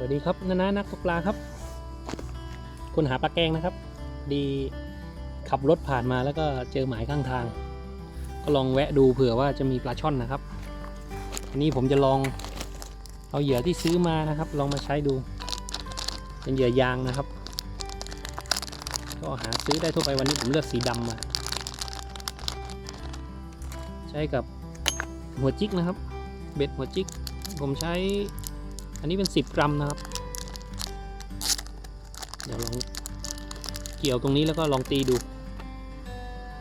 สวัสดีครับนานานักตกปลาครับ คนหาปลาแกงนะครับ ดีขับรถผ่านมาแล้วก็เจอหมายข้างทาง ก็ลองแวะดูเผื่อว่าจะมีปลาช่อนนะครับอันนี้ผมจะลองเอาเหยื่อที่ซื้อมานะครับ ลองมาใช้ดู เป็นเหยื่อยางนะครับ ก็หาซื้อได้ทั่วไปวันนี้ผมเลือกสีดำมา ใช้กับหัวจิกนะครับ เบ็ดหัวจิก ผมใช้ อันนี้เป็น 10 กรัมนะครับ เดี๋ยวลองเกี่ยวตรงนี้แล้วก็ลองตีดู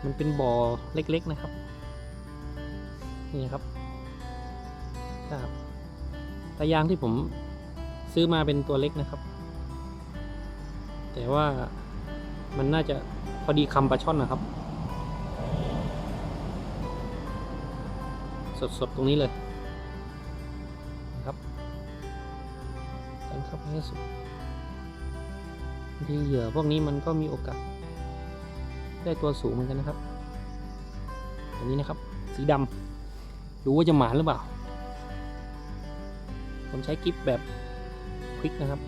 มันเป็นบ่อเล็กๆนะครับ นี่ครับครับตายางที่ผมซื้อมาเป็นตัวเล็กนะครับ แต่ว่ามันน่าจะพอดีคำปลาช่อนนะครับ สดๆ ตรงนี้เลย ท้าไปให้สุดที่เหยื่อพวกนี้มันก็มีโอกาส ได้ตัวสูงเหมือนกันนะครับอันนี้นะครับ สีดำดูว่าจะหมานหรือเปล่า ผมใช้กิฟแบบควิกนะครับ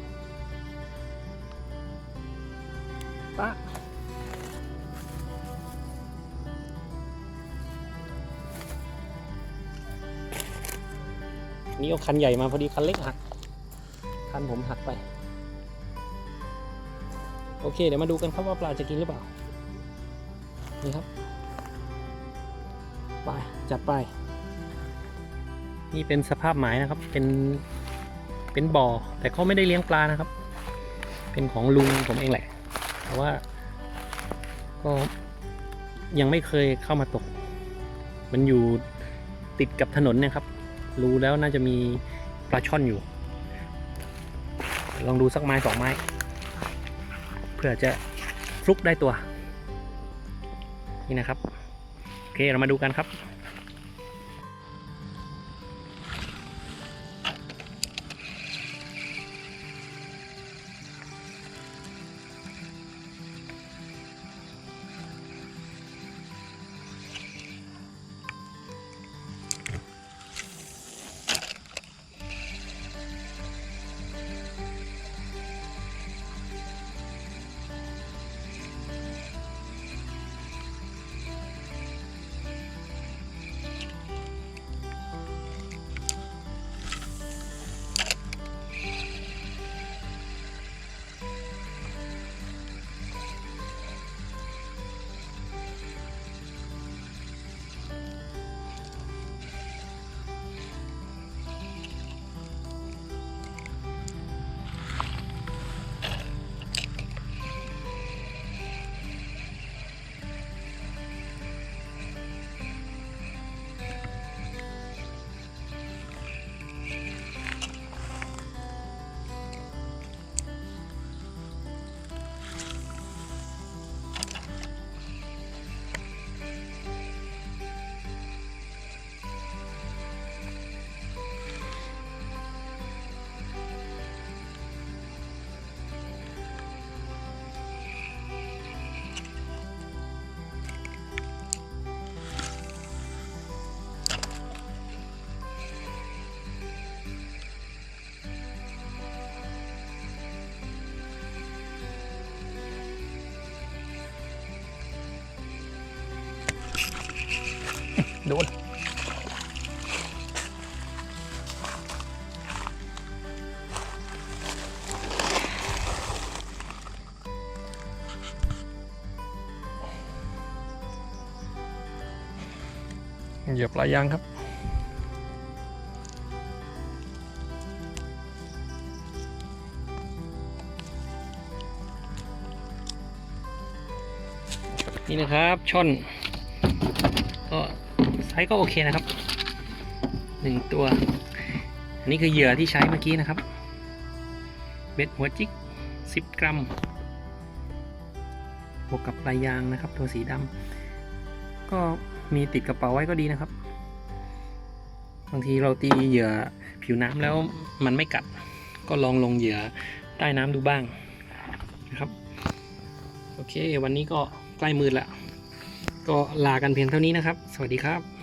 ปะนี่เอาคันใหญ่มาพอดีคันเล็กหัก นผมหักไป โอเค เดี๋ยวมาดูกันครับว่าปลาจะกินหรือเปล่า นี่ครับ ไป จัดไป นี่เป็นสภาพหมายนะครับ เป็น เป็นบ่อ แต่เขาไม่ได้เลี้ยงปลานะครับ เป็นของลุงผมเองแหละ แต่ว่า ก็ยังไม่เคยเข้ามาตก มันอยู่ติดกับถนนเนะครับ รู้แล้วน่าจะมีปลาช่อนอยู่ ลองดูสักไม้สองไม้ เพื่อจะฟลุกได้ตัว นี่นะครับ โอเคเรามาดูกันครับ โดนเหยียบลายยางครับนี่นะครับช่อน ไซส์ก็โอเคนะครับหนึ่งตัว อันนี้คือเหยื่อที่ใช้เมื่อกี้นะครับ เบ็ดหัวจิก 10 กรัม บวกกับปลายยางนะครับ ตัวสีดำก็มีติดกระเป๋าไว้ก็ดีนะครับ บางทีเราตีเหยื่อผิวน้ำแล้วมันไม่กัด ก็ลองลงเหยื่อใต้น้ำดูบ้างนะครับ โอเค วันนี้ก็ใกล้มืดล้วก็ลากันเพียงเท่านี้นะครับ สวัสดีครับ